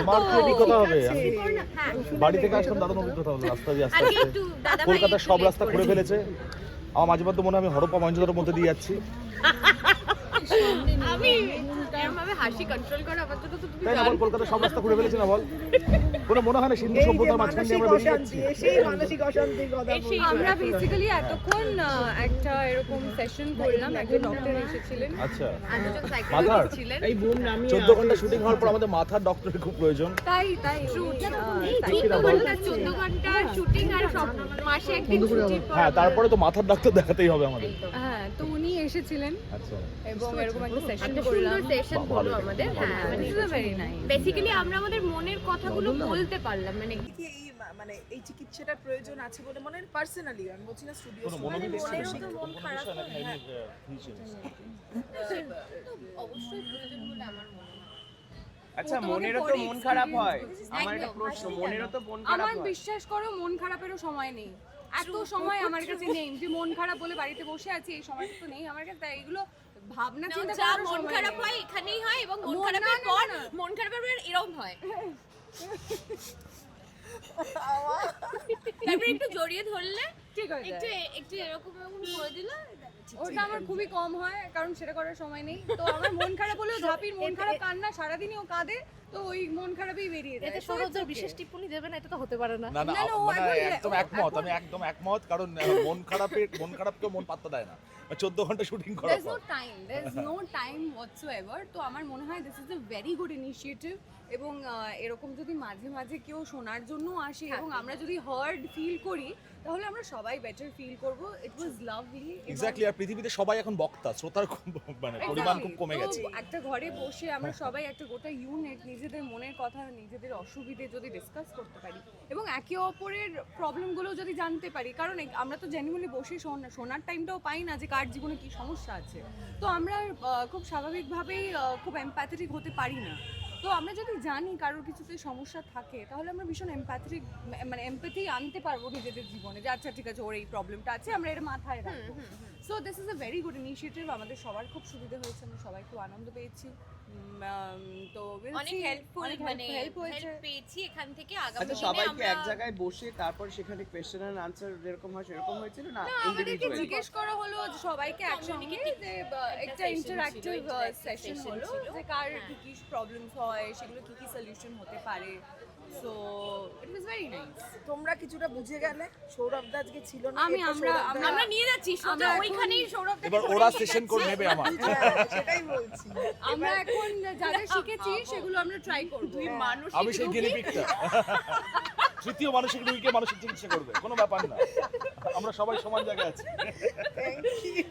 আমার কি অভিজ্ঞতা হবে। আমি হ্যাঁ। বাড়ি থেকে আসলাম দারুণ অভিজ্ঞতা হলো রাস্তা দিয়ে আস্তে আস্তে। কলকাতার সব রাস্তা ঘুরে ফেলেছে। আমার মাঝে মধ্যে মনে হয় আমি হরপ্পা মহেন্দ্রের মধ্যে দিয়ে যাচ্ছি। আমি এরকম ভাবে হাসি কন্ট্রোল করা আমার জন্য তো তুমি তাই না বল কলকাতার সব রাস্তা ঘুরে ফেলেছি না বল? কোনো মনে হয় না সিন্ধু সভ্যতার মাঝখান দিয়ে আমরা বেরিয়ে যাচ্ছি? সেই মানসিক অশান্তির কথা আমরা বেসিক্যালি এতক্ষণ একটা এরকম সেশন করলাম একজন ডক্টর এসেছিলেন। আচ্ছা। মাথার? এই বুম নামিয়ে চোদ্দ ঘণ্টা শুটিং হওয়ার পর আমাদের মাথার ডক্টরের খুব প্রয়োজন। তাই তাই। এই তাই। ঘণ্টা শুটিং আর সব মাসে একদিন ছুটির হ্যাঁ তারপরে তো মাথার ডাক্তার দেখাতেই হবে আমাদের। হ্যাঁ তো উনি এসেছিলেন আচ্ছা। এবং এরকম একটা সেশন করলাম। হলো। আমাদের হ্যাঁ মানে ভেরি নাইস বেসিক্যালি আমরা আমাদের মনের কথাগুলো বলতে পারলাম মানে কি এই মানে এই চিকিৎসাটার প্রয়োজন আছে বলে মনে হয় পার্সোনালি আমি বলছি না স্টুডিও কোনো মনেরও তো মন খারাপ হয়, এমনি, আহ, physicians? অবশ্যই প্রয়োজন বলে আমার মনে হয় আচ্ছা মনেরও তো মন খারাপ হয়। আমার একটা প্রশ্ন মনেরও তো মন খারাপ আমার বিশ্বাস করো মন খারাপেরও সময় নেই। এত সময় আমার কাছে নেই যে মন খারাপ বলে বাড়িতে বসে আছি এই সময়টা তো নেই আমার কাছে তাই এগুলো ভাবনা চিন্তা যা মন সময় খারাপ নেই। হয় এখানেই হয় এবং মন মন- খারাপের না, না, পর না। মন খারাপের পর এরকম হয় তারপরে একটু জড়িয়ে ধরলে ঠিক একটু একটু এরকম এরকম করে দিলে ওটা আমার খুবই কম হয় কারণ সেটা করার সময় নেই তো আমার মন খারাপ হলেও ঝাপির মন খারাপ কান্না সারাদিনই ও কাঁদে তো ওই মন খারাপই বেরিয়ে যায় it's okay. বিশেষ টিপ্পনি দেবে না এটা তো হতে পারে না না না না, না, মানে একদম একমত আমি একদম একমত কারণ মন খারাপের মন খারাপকেও মন পাত্তা দেয় না চোদ্দ ঘণ্টা শুটিং There's no পর time. There's no time whatsoever. তো আমার মনে হয় this is a very good initiative এবং এরকম যদি মাঝে মাঝে কেউ শোনার জন্য আসে এবং আমরা যদি হার্ড ফিল করি তাহলে আমরা সবাই বেটার ফিল করব ইট ওয়াজ লাভলি এক্স্যাক্টলি আর পৃথিবীতে সবাই এখন বক্তা শ্রোতার খুব মানে পরিমাণ খুব কমে গেছে। একটা ঘরে বসে আমরা সবাই একটা গোটা ইউনিট নিজেদের মনের কথা নিজেদের অসুবিধে যদি ডিসকাস করতে পারি এবং একে অপরের প্রবলেমগুলো যদি জানতে পারি কারণ আমরা তো জেনুইনলি বসে শোন- শোনার টাইমটাও পাই না যে কার জীবনে কি সমস্যা আছে। তো আমরা খুব স্বাভাবিকভাবেই খুব এম্প্যাথেটিক হতে পারি না। তো আমরা যদি জানি কারোর কিছুতে সমস্যা থাকে তাহলে আমরা ভীষণ এম্প্যাথেটিক মানে এমপ্যাথি আনতে পারব নিজেদের জীবনে যে আচ্ছা ঠিক আছে ওর এই প্রবলেমটা আছে আমরা এটা মাথায় রাখব। So this is a very good initiative আমাদের সবার খুব সুবিধা হয়েছে আমরা সবাই খুব আনন্দ পেয়েছি। তো অনেক হেল্পফুল মানে হেল্প পেয়েছি এখান থেকে আচ্ছা আগামী দিনে সবাইকে এক জায়গায় বসে তারপর সেখানে কোশ্চেন এন্ড আনসার যেরকম হয় সেরকম হয়েছিল না? আমাদেরকে জিজ্ঞেস করা হলো যে সবাইকে একসঙ্গে যে একটা ইন্টারঅ্যাক্টিভ সেশন হলো। যে কার। কি কি প্রবলেমস হয় সেগুলো কি কি সলিউশন হতে পারে। So it was very nice তোমরা কিছুটা বুঝে গেলে সৌরভ দা আজকে ছিল না আমি- আমরা- আমরা- নিয়ে যাচ্ছি সোজা এখন- ওইখানেই সৌরভ এবার ওরা সেশন করে নেবে আমার। হ্যাঁ, সেটাই বলছি। আমরা এখন যা যা শিখেছি সেগুলো আমরা ট্রাই করব। তুই মানুষ আমি সেই গেলিপিকটা তৃতীয় মানসিক রোগীকে মানসিক চিকিৎসা করবে কোনো ব্যাপার না। আমরা সবাই সমান জায়গায় আছি। Thank you.